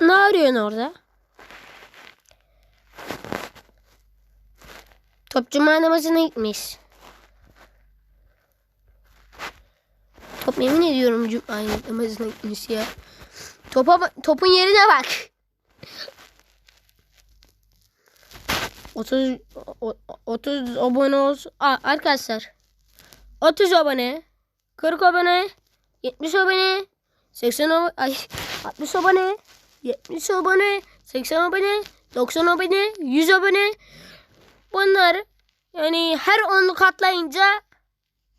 ne arıyorsun orada? Top cuma namazına gitmiş. Top yemin ediyorum cuma namazına gitmiş ya. Topa, topun yerine bak. 30 o- 30 abone olsun. Arkadaşlar. 30 abone, 40 abone, 70 abone, 80 abone, ay 60 abone, 70 abone, 80 abone, 90 abone, 100 abone. Bunlar yani her onu katlayınca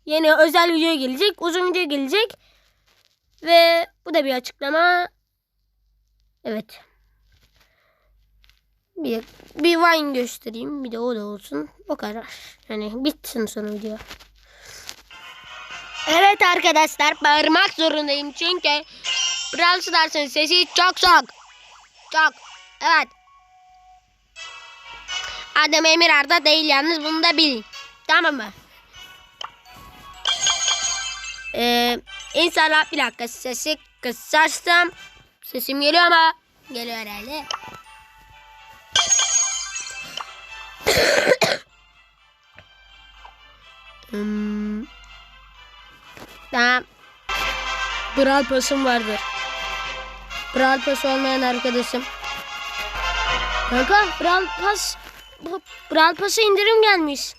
yeni özel video gelecek, uzun video gelecek. Ve bu da bir açıklama. Evet. Bir, bir Vine göstereyim. Bir de o da olsun. O kadar. Yani bitsin sonra video. Evet arkadaşlar bağırmak zorundayım çünkü Brawl Stars'ın sesi çok çok. Çok. Evet. Adam Emir Arda değil yalnız bunu da bilin. Tamam mı? Ee, inşallah bir dakika sesi kısarsam sesim geliyor ama geliyor herhalde. hmm. Tamam. Brawl Pass'ım vardır. Brawl Pass olmayan arkadaşım. Kanka Brawl Pass Brawl Pass'a indirim gelmiş.